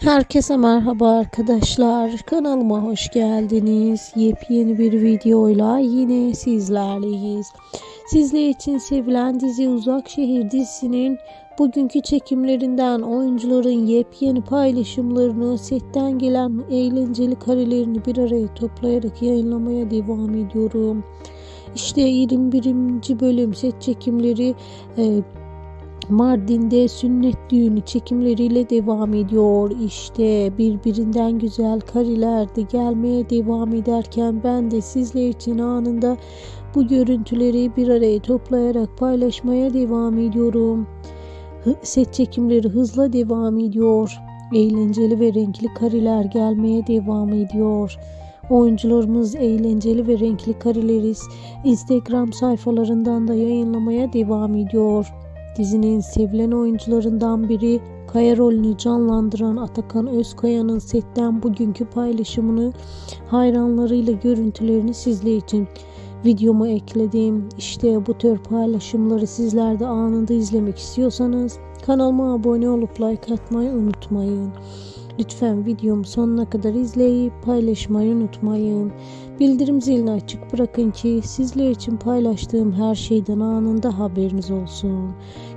Herkese merhaba arkadaşlar. Kanalıma hoş geldiniz. Yepyeni bir videoyla yine sizlerleyiz. Sizler için sevilen dizi Uzak Şehir dizisinin bugünkü çekimlerinden oyuncuların yepyeni paylaşımlarını, setten gelen eğlenceli karelerini bir araya toplayarak yayınlamaya devam ediyorum. İşte 21. bölüm set çekimleri e, Mardin'de sünnet düğünü çekimleriyle devam ediyor. İşte birbirinden güzel kareler de gelmeye devam ederken ben de sizler için anında bu görüntüleri bir araya toplayarak paylaşmaya devam ediyorum. Set çekimleri hızla devam ediyor. Eğlenceli ve renkli kareler gelmeye devam ediyor. Oyuncularımız eğlenceli ve renkli kareleri Instagram sayfalarından da yayınlamaya devam ediyor. Dizinin sevilen oyuncularından biri Kaya rolünü canlandıran Atakan Özkaya'nın setten bugünkü paylaşımını hayranlarıyla görüntülerini sizler için videoma ekledim. İşte bu tür paylaşımları sizler de anında izlemek istiyorsanız kanalıma abone olup like atmayı unutmayın. Lütfen videomu sonuna kadar izleyip paylaşmayı unutmayın. Bildirim zilini açık bırakın ki sizler için paylaştığım her şeyden anında haberiniz olsun.